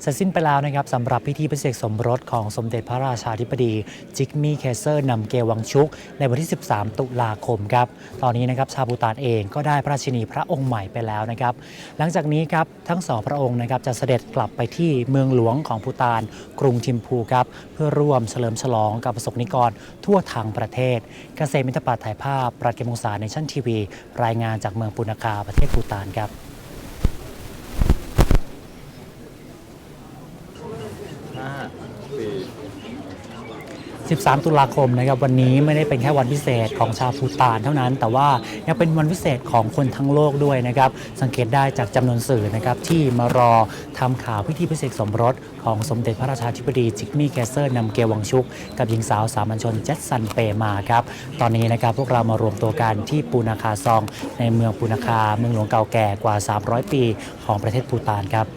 เสร็จสิ้นไปแล้วนะครับสำหรับพิธีพิเศษสมรสของสมเด็จพระราชาธิบดี จิกมี่เคเซอร์นำเกวังชุก ในวันที่ 13 ตุลาคมครับตอนนี้นะครับชาวบูตานเองก็ได้พระราชินีพระองค์ใหม่ไปแล้วนะครับหลังจากนี้ครับทั้งสองพระองค์นะครับจะเสด็จกลับไปที่เมืองหลวงของบูตาน กรุงทิมพูครับเพื่อร่วมเฉลิมฉลองกับประสบนิกรทั่วทางประเทศ เกษตรมิตรปาถ่ายภาพปรัชเกมงศาในชั้นทีวี รายงานจากเมืองปุณคาประเทศบูตานครับ ห้าสี่ 13 ตุลาคมนะครับวันนี้ไม่ได้เป็นแค่วันพิเศษของชาวพูตานเท่านั้น แต่ว่ายังเป็นวันพิเศษของคนทั้งโลกด้วยนะครับสังเกตได้จากจำนวนสื่อนะครับที่มารอทำข่าวพิธีพิเศษสมรสของสมเด็จพระราชาธิบดีจิกมี่แกเซอร์นำเกวังชุก กับหญิงสาวสามัญชนเจษซันเปมาครับตอนนี้นะครับพวกเรามารวมตัวกันที่ปูนาคาซอง ในเมืองปูนาคาเมืองหลวงเก่าแก่กว่า 300 ปีของประเทศพูตานครับ